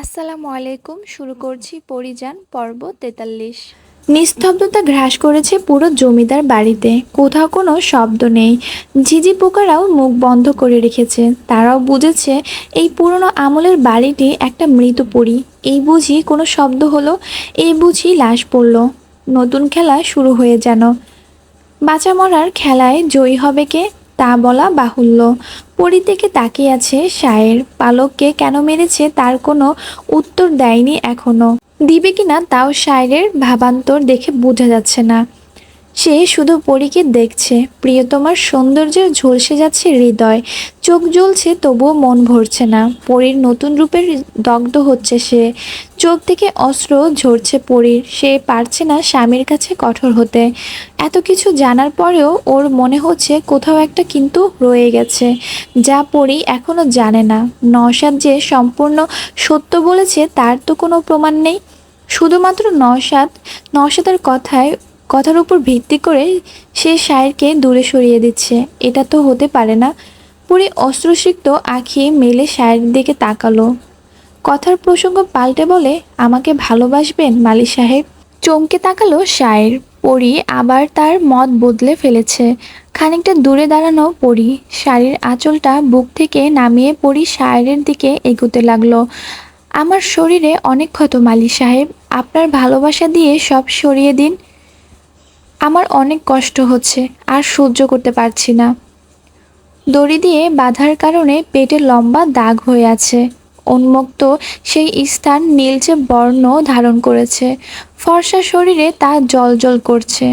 আসসালামু আলাইকুম শুরু করছি পরিযান পর্ব তেতাল্লিশ। নিস্তব্ধতা গ্রাস করেছে পুরো জমিদার বাড়িতে। কোথাও কোনো শব্দ নেই। ঝিঝি পোকারাও মুখ বন্ধ করে রেখেছে। তারাও বুঝেছে এই পুরনো আমলের বাড়িটি একটা মৃত পরি। এই বুঝি কোনো শব্দ হলো এই বুঝি লাশ পড়ল। নতুন খেলা শুরু হয়ে যেন। বাঁচা মরার খেলায় জয়ী হবে কে তা বলা বাহুল্য। পরি থেকে তাকিয়ে আছে শায়ের। পালককে কেন মেরেছে তার কোনো উত্তর দেয়নি এখনও। দিবে কিনা তাও শায়ের ভাবান্তর দেখে বোঝা যাচ্ছে না। সে শুধু পরীকে দেখছে। প্রিয়তমার সৌন্দর্যে ঝলসে যাচ্ছে হৃদয়। চোখ জ্বলছে, তবুও মন ভরছে না। পরীর নতুন রূপের দগ্ধ হচ্ছে সে। চোখ থেকে অস্ত্র ঝরছে পরীর। সে পারছে না স্বামীর কাছে কঠোর হতে। এত কিছু জানার পরেও ওর মনে হচ্ছে কোথাও একটা কিন্তু রয়ে গেছে, যা পরি এখনও জানে না। নসাদ যে সম্পূর্ণ সত্য বলেছে, তার তো কোনো প্রমাণ নেই। শুধুমাত্র নসাদ নসাদের কথায় কথার উপর ভিত্তি করে সে শায়েরকে দূরে সরিয়ে দিচ্ছে। এটা তো হতে পারে না। পুরী অস্ত্রসিক্ত আঁখি মেলে শায়ের দিকে তাকালো। কথার প্রসঙ্গ পাল্টে বলে, আমাকে ভালোবাসবেন মালি সাহেব? চমকে তাকালো শায়ের। পরি আবার তার মত বদলে ফেলেছে। খানিকটা দূরে দাঁড়ানো পরি। শাড়ির আঁচলটা বুক থেকে নামিয়ে পরি শায়ের দিকে এগোতে লাগল। আমার শরীরে অনেক ক্ষত মালি সাহেব। আপনার ভালোবাসা দিয়ে সব সরিয়ে দিন। আমার অনেক কষ্ট হচ্ছে, আর সহ্য করতে পারছি না। দড়ি দিয়ে বাঁধার কারণে পেটে লম্বা দাগ হয়ে আছে। উন্মুক্ত সেই স্থান নীলচে বর্ণ ধারণ করেছে। ফর্সা শরীরে তা জল করছে।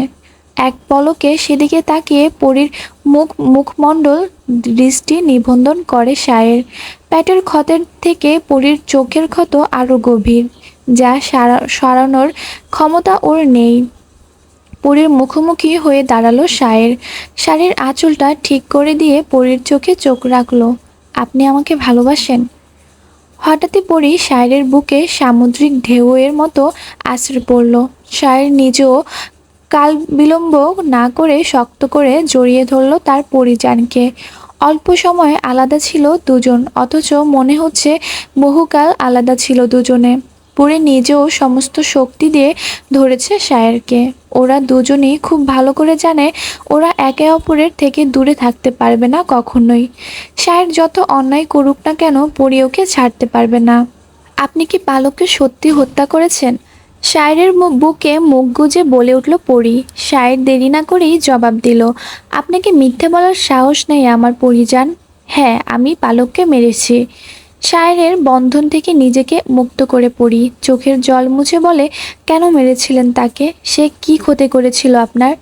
এক পলকে সেদিকে তাকিয়ে পরীর মুখ মুখমণ্ডল দৃষ্টি নিবন্ধন করে সায়ের পেটের ক্ষতের থেকে পরীর চোখের ক্ষত আরও গভীর, যা সারা, সরানোর ক্ষমতা ওর নেই। পরীর মুখোমুখি হয়ে দাঁড়াল শায়ের শাড়ির আঁচলটা ঠিক করে দিয়ে পরীর চোখে চোখ রাখল। আপনি আমাকে ভালোবাসেন? হঠাৎই পরি শায়ের বুকে সামুদ্রিক ঢেউয়ের মতো আশ্রে পড়ল। শায়ের নিজেও কাল বিলম্ব না করে শক্ত করে জড়িয়ে ধরল তার পরিজানকে অল্প সময় আলাদা ছিল দুজন, অথচ মনে হচ্ছে বহুকাল আলাদা ছিল দুজনে। পরে নিজেও সমস্ত শক্তি দিয়ে ধরেছে শায়েরকে। ওরা দুজনেই খুব ভালো করে জানে, ওরা একে অপরের থেকে দূরে থাকতে পারবে না কখনোই। শায়ের যত অন্যায় করুক না কেন, পরি ওকে ছাড়তে পারবে না। আপনি কি পালককে সত্যি হত্যা করেছেন? শায়ের বুকে মুখ গুজে বলে উঠল পরি। শায়ের দেরি না করেই জবাব দিল আপনাকে মিথ্যে বলার সাহস নেই আমার পরিজান হ্যাঁ আমি পালককে মেরেছি। শায়ের বন্ধন থেকে নিজেকে মুক্ত করে পড়ি। চোখের জল মুছে বলে, কেন মেরেছিলেন তাকে? সে কি ক্ষতি করেছিল আপনার?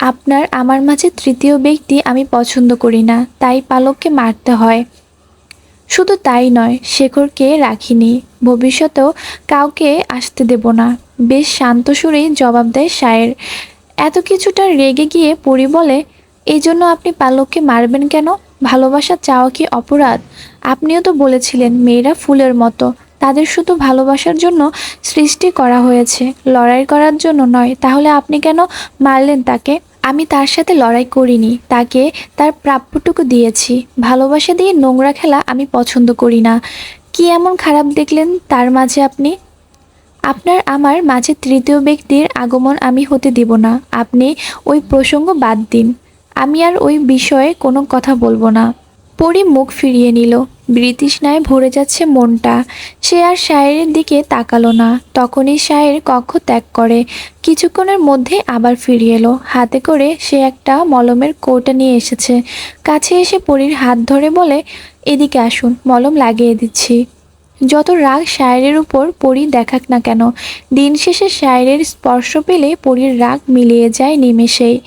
আপনার, আমার মাঝে তৃতীয় ব্যক্তি আমি পছন্দ করি না, তাই পালককে মারতে হয়। শুধু তাই নয়, শেখরকে রাখিনি। ভবিষ্যতেও কাউকে আসতে দেব না। বেশ শান্ত সুরেই জবাব দেয় শায়ের। এত কিছুটা রেগে গিয়ে পরি বলে এই জন্য আপনি পালককে মারবেন কেন? ভালোবাসা চাওয়া কি অপরাধ? আপনিও তো বলেছিলেন, মেয়েরা ফুলের মতো। তাদের শুধু ভালোবাসার জন্য সৃষ্টি করা হয়েছে, লড়াই করার জন্য নয়। তাহলে আপনি কেন মারলেন তাকে? আমি তার সাথে লড়াই করিনি, তাকে তার প্রাপ্যটুকু দিয়েছি। ভালোবাসা দিয়ে নোংরা খেলা আমি পছন্দ করি না। কি এমন খারাপ দেখলেন তার মাঝে আপনি? আপনার আমার মাঝে তৃতীয় ব্যক্তির আগমন আমি হতে দিব না। আপনি ওই প্রসঙ্গ বাদ দিন। আমি আর ওই বিষয়ে কোনো কথা বলব না। পরি মুখ ফিরিয়ে নিল। বৃতৃষ্ণায় ভরে যাচ্ছে মনটা। সে আর শায়ের দিকে তাকালো না। তখনই শায়ের কক্ষ ত্যাগ করে। কিছুক্ষণের মধ্যে আবার ফিরিয়ে এলো। হাতে করে সে একটা মলমের কৌটা নিয়ে এসেছে। কাছে এসে পরীর হাত ধরে বলে, এদিকে আসুন, মলম লাগিয়ে দিচ্ছি। যত রাগ শায়ের উপর পরি দেখাক না কেন, দিন শেষে শায়ের স্পর্শ পেলে পরীর রাগ মিলিয়ে যায় নিমেষেই।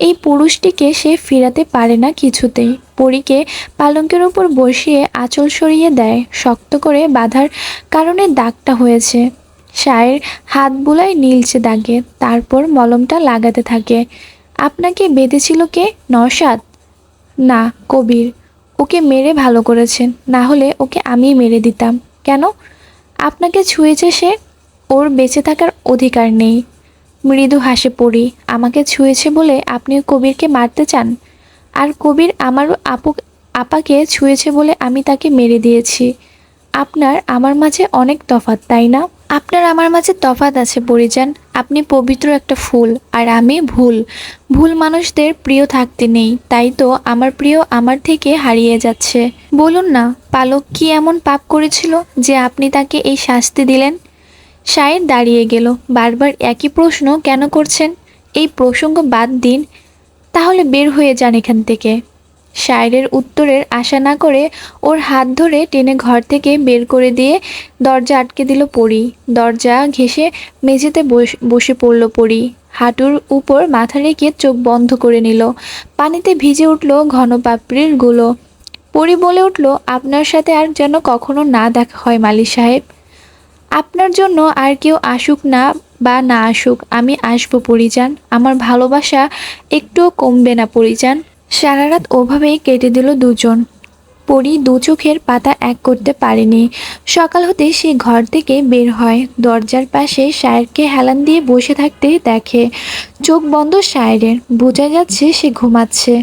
এই পুরুষটিকে সে ফিরাতে পারে না কিছুতেই। পরীকে পালঙ্কের উপর বসিয়ে আঁচল সরিয়ে দেয়, শক্ত করে বাঁধার কারণে দাগটা হয়েছে। সায়ের হাত বুলায় নীলচে দাগে, তারপর মলমটা লাগাতে থাকে। আপনাকে বেঁধেছিল কে? নসাদ না, কবির। ওকে মেরে ভালো করেছেন, না হলে ওকে আমি মেরে দিতাম। কেন? আপনাকে ছুঁয়েছে সে, ওর বেঁচে থাকার অধিকার নেই। মৃদু হাসে পড়ি, আমাকে ছুঁয়েছে বলে আপনি কবিরকে মারতে চান? আর কবির আমার আপু, আপাকে ছুঁয়েছে বলে আমি তাকে মেরে দিয়েছি। আপনার আমার মাঝে অনেক তফাৎ, তাই না? আপনার আমার মাঝে তফাত আছে পরিজান আপনি পবিত্র একটা ফুল, আর আমি ভুল। ভুল মানুষদের প্রিয় থাকতে নেই, তাই তো আমার প্রিয় আমার থেকে হারিয়ে যাচ্ছে। বলুন না, পালক কি এমন পাপ করেছিল যে আপনি তাকে এই শাস্তি দিলেন? শায়ের দাঁড়িয়ে গেল। বারবার একই প্রশ্ন কেন করছেন? এই প্রসঙ্গ বাদ দিন, তাহলে বের হয়ে যান এখান থেকে। শায়েরের উত্তরের আশা না করে ওর হাত ধরে টেনে ঘর থেকে বের করে দিয়ে দরজা আটকে দিল পরি। দরজা ঘেঁষে মেঝেতে বস- বসে পড়ল পরি। হাঁটুর উপর মাথা রেখে চোখ বন্ধ করে নিল। পানিতে ভিজে উঠল ঘন পাপড়িরগুলো পরি বলে উঠল, আপনার সাথে আর যেন কখনো না দেখা হয় মালি সাহেব। আপনার জন্য আর কেউ আসুক না বা না আসুক, আমি আসব পরিজান আমার ভালোবাসা একটুও কমবে না পরিজান সারা রাত ওভাবেই কেটে দিল দুজন। পরি দু চোখের পাতা এক করতে পারেনি। সকাল হতে সে ঘর থেকে বের হয়। দরজার পাশে শায়েরকে হেলান দিয়ে বসে থাকতে দেখে। চোখ বন্ধ শায়েরের। বোঝা যাচ্ছে সে ঘুমাচ্ছে।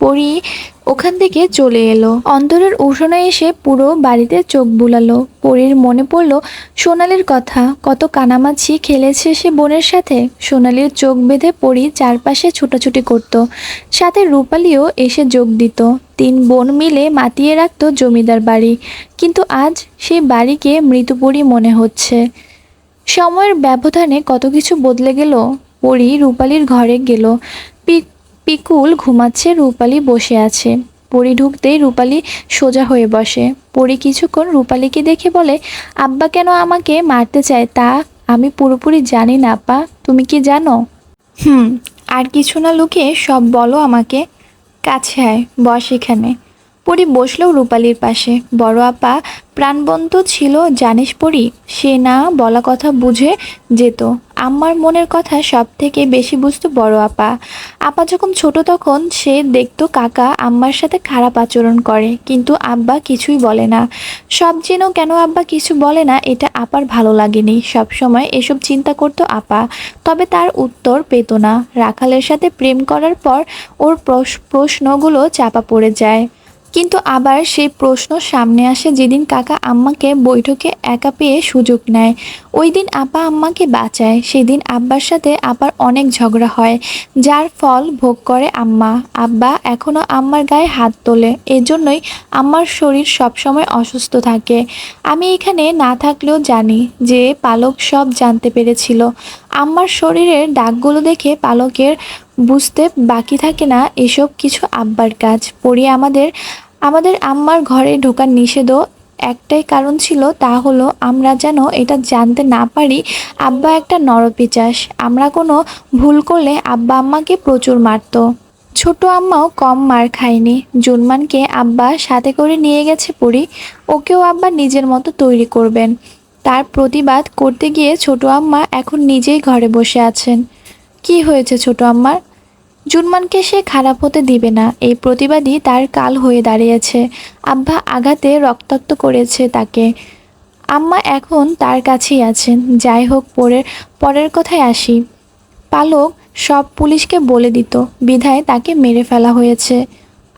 পরি ওখান থেকে চলে এলো। অন্তরের উঠোনে এসে পুরো বাড়িতে চোখ বুলালো। পরীর মনে পড়ল সোনালির কথা। কত কানামাছি খেলেছে সে বোনের সাথে। সোনালির চোখ বেঁধে পরি চারপাশে ছুটোছুটি করত। সাথে রূপালিও এসে যোগ দিত। তিন বোন মিলে মাতিয়ে রাখতো জমিদার বাড়ি। কিন্তু আজ সেই বাড়িকে মৃতপরি মনে হচ্ছে। সময়ের ব্যবধানে কত কিছু বদলে গেল। পরি রূপালির ঘরে গেল। পিকুল ঘুমাচ্ছে, রূপালি বসে আছে। পরি ঢুকতেই রূপালি সোজা হয়ে বসে। পরি কিছুক্ষণ রূপালিকে দেখে বলে, আব্বা কেন আমাকে মারতে চায় তা? আমি পুরোপুরি জানি না, আপা। তুমি কি জানো? হুম, আর কিছু না লুকিয়ে সব বলো আমাকে। কাছে আয়, বস এখানে। পরি বসলেও রূপালির পাশে। বড় আপা, প্রাণবন্ত ছিল, জানিস পরি? সে না বলা কথা বুঝে যেত। আম্মার মনের কথা সব থেকে বেশি বুঝতো বড় আপা। আপা যখন ছোট তখন সে দেখতো কাকা আম্মার সাথে খারাপ আচরণ করে, কিন্তু আব্বা কিছুই বলে না। সব যেন কেন আব্বা কিছু বলে না, এটা আপার ভালো লাগেনি। সব সময় এসব চিন্তা করতো আপা, তবে তার উত্তর পেত না। রাখালের সাথে প্রেম করার পর ওর প্রশ- প্রশ্নগুলো চাপা পড়ে যায়। কিন্তু আবার সেই প্রশ্ন সামনে আসে যেদিন কাকা আম্মাকে বৈঠকে একা পেয়ে সুযোগ নেয়। ওই দিন আপা আম্মাকে বাঁচায়, সেদিন আব্বার সাথে আপার অনেক ঝগড়া হয়, যার ফল ভোগ করে আম্মা। আব্বা এখনও আম্মার গায়ে হাত তোলে, এজন্যই আম্মার শরীর সবসময় অসুস্থ থাকে। আমি এখানে না থাকলেও জানি যে পালক সব জানতে পেরেছিল। আম্মার শরীরের দাগগুলো দেখে পালকের বুঝতে বাকি থাকে না এসব কিছু আব্বার কাজ। পড়ি আমাদের আমাদের আম্মার ঘরে ঢোকার নিষেধও একটাই কারণ ছিল, তা হলো আমরা যেন এটা জানতে না পারি আব্বা একটা নরপিচাস আমরা কোনো ভুল করলে আব্বা আম্মাকে প্রচুর মারতো। ছোট আম্মাও কম মার খায়নি। জুনমানকে আব্বা সাথে করে নিয়ে গেছে পড়ি ওকেও আব্বা নিজের মতো তৈরি করবেন। তার প্রতিবাদ করতে গিয়ে ছোট আম্মা এখন নিজেই ঘরে বসে আছেন। কি হয়েছে ছোট আম্মার? জুনমানকে সে খারাপ হতে দিবে না। এই প্রতিবাদী তার কাল হয়ে দাঁড়িয়েছে। আব্বা আঘাতে রক্তাক্ত করেছে তাকে। আম্মা এখন তার কাছেই আছেন। যাই হোক, পরের পরের কথায় আসি। পালক সব পুলিশকে বলে দিত, বিধায় তাকে মেরে ফেলা হয়েছে।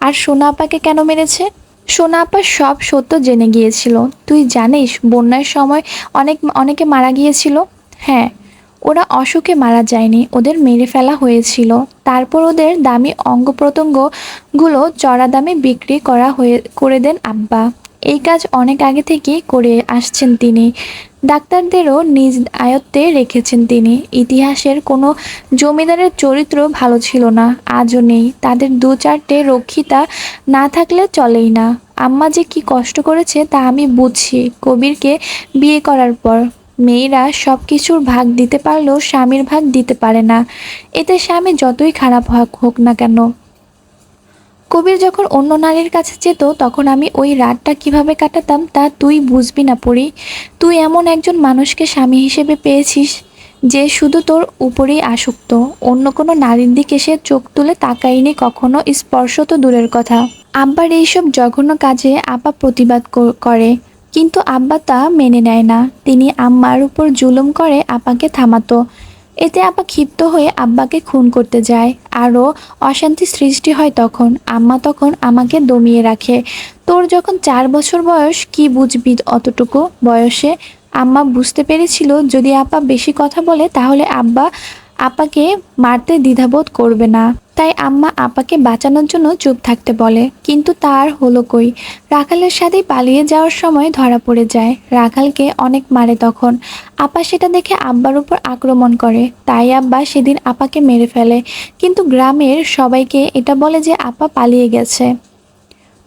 আর সোনা আপাকে কেন মেরেছে? সোনা আপা সব সত্য জেনে গিয়েছিল। তুই জানিস, বন্যার সময় অনেক, অনেকে মারা গিয়েছিল? হ্যাঁ ওরা অসুখে মারা যায়নি, ওদের মেরে ফেলা হয়েছিল। তারপর ওদের দামি অঙ্গ প্রত্যঙ্গগুলো চড়া দামে বিক্রি করা হয়ে, করে দেন আব্বা। এই কাজ অনেক আগে থেকেই করে আসছেন তিনি। ডাক্তারদেরও নিজ আয়ত্তে রেখেছেন তিনি। ইতিহাসের কোনো জমিদারের চরিত্র ভালো ছিল না, আজও নেই। তাদের দু চারটে রক্ষিতা না থাকলে চলেই না। আম্মা যে কি কষ্ট করেছে তা আমি বুঝছি। কবিরকে বিয়ে করার পর। মেয়েরা সব কিছুর ভাগ দিতে পারলেও স্বামীর ভাগ দিতে পারে না। এতে স্বামী যতই খারাপ হোক না কেন। কবির যখন অন্য নারীর কাছে যেত, তখন আমি ওই রাতটা কীভাবে কাটাতাম তা তুই বুঝবি না পড়ি। তুই এমন একজন মানুষকে স্বামী হিসেবে পেয়েছিস যে শুধু তোর উপরেই আসক্ত। অন্য কোনো নারীর দিকে সে চোখ তুলে তাকায়নি কখনো, স্পর্শ তো দূরের কথা। আব্বার এইসব জঘন্য কাজে আপা প্রতিবাদ করে। কিন্তু আব্বা তা মেনে নেয় না। তিনি আম্মার উপর জুলুম করে আপাকে থামাতো। এতে আপা ক্ষিপ্ত হয়ে আব্বাকে খুন করতে যায়। আরও অশান্তি সৃষ্টি হয় তখন। আম্মা তখন আমাকে দমিয়ে রাখে। তোর যখন চার বছর বয়স, কি বুঝবি অতটুকু বয়সে? আম্মা বুঝতে পেরেছিল, যদি আপা বেশি কথা বলে, তাহলে আব্বা আপাকে মারতে দ্বিধাবোধ করবে না। তাই আম্মা আপাকে বাঁচানোর জন্য চুপ থাকতে বলে। কিন্তু তার হলো কই? রাখালের সাথেই পালিয়ে যাওয়ার সময় ধরা পড়ে যায়। রাখালকে অনেক মারে তখন। আপা সেটা দেখে আব্বার উপর আক্রমণ করে। তাই আব্বা সেদিন আপাকে মেরে ফেলে। কিন্তু গ্রামের সবাইকে এটা বলে যে আপা পালিয়ে গেছে।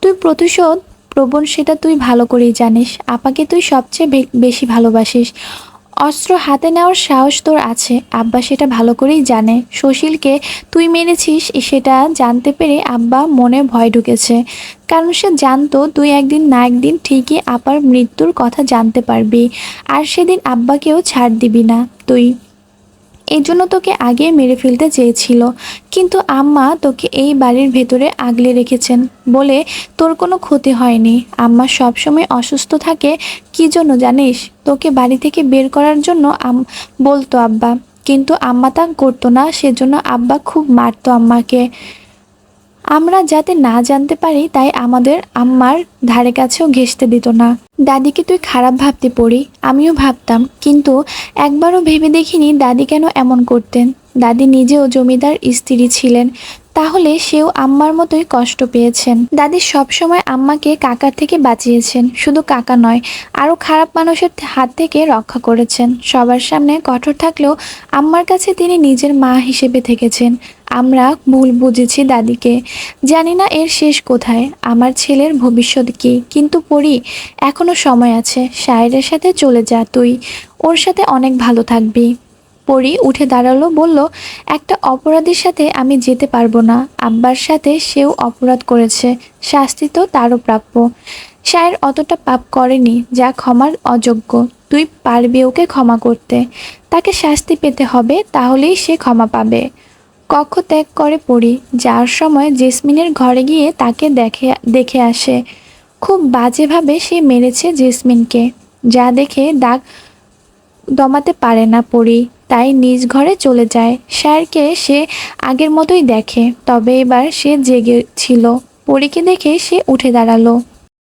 তুই প্রতিশোধ? প্রবণ সেটা তুই ভালো করেই জানিস। আপাকে তুই সবচেয়ে বেশি ভালোবাসিস। অস্ত্র হাতে নেওয়ার সাহস তোর আছে। আব্বা সেটা ভালো করেই জানে। সুশীলকে তুই মেরেছিস, সেটা জানতে পেরে আব্বা মনে ভয় ঢুকেছে। কারণ সে জানতো তুই একদিন না একদিন ঠিকই আপার মৃত্যুর কথা জানতে পারবি। আর সেদিন আব্বাকেও ছাড় দিবি না। তুই এই জন্য তোকে আগে মেরে ফেলতে চেয়েছিল। কিন্তু আম্মা তোকে এই বাড়ির ভেতরে আগলে রেখেছেন বলে তোর কোনো ক্ষতি হয়নি। আম্মা সবসময় অসুস্থ থাকে, কি জন্য জানিস? তোকে বাড়ি থেকে বের করার জন্য আম, বলতো আব্বা। কিন্তু আম্মা তা করতো না, সেজন্য আব্বা খুব মারতো আম্মাকে। আমরা যাতে না জানতে পারি, তাই আমাদের আম্মার ধারে কাছেও ঘেসতে দিত না। দাদিকে তুই খারাপ ভাবতে পড়ি, আমিও ভাবতাম, কিন্তু একবারও ভেবে দেখিনি দাদি কেন এমন করতেন। দাদি নিজেও জমিদার স্ত্রী ছিলেন তাহলে সেও আম্মার মতোই কষ্ট পেয়েছেন। দাদি সবসময় আম্মাকে কাকার থেকে বাঁচিয়েছেন, শুধু কাকা নয়, আরও খারাপ মানুষের হাত থেকে রক্ষা করেছেন। সবার সামনে কঠোর থাকলেও আম্মার কাছে তিনি নিজের মা হিসেবে থেকেছেন। আমরা ভুল বুঝেছি দাদিকে। জানি না এর শেষ কোথায়, আমার ছেলের ভবিষ্যৎ কি, কিন্তু পড়ি এখনও সময় আছে, শায়েরের সাথে চলে যা তুই। ওর সাথে অনেক ভালো থাকবি। পরি উঠে দাঁড়াল, বলল, একটা অপরাধীর সাথে আমি যেতে পারব না। আব্বার সাথে সেও অপরাধ করেছে। শাস্তি তো তারও প্রাপ্য। শায়ের অতটা পাপ করেনি, যা ক্ষমার অযোগ্য। তুই পারবি ওকে ক্ষমা করতে। তাকে শাস্তি পেতে হবে, তাহলেই সে ক্ষমা পাবে। কক্ষ ত্যাগ করে পড়ি যার সময় জেসমিনের ঘরে গিয়ে তাকে দেখে দেখে আসে। খুব বাজেভাবে সে মেরেছে জেসমিনকে। যা দেখে দাগ দমাতে পারে না পড়ি তাই নিজ ঘরে চলে যায়। স্যারকে সে আগের মতোই দেখে, তবে এবার সে জেগে ছিল। পরীকে দেখে সে উঠে দাঁড়াল।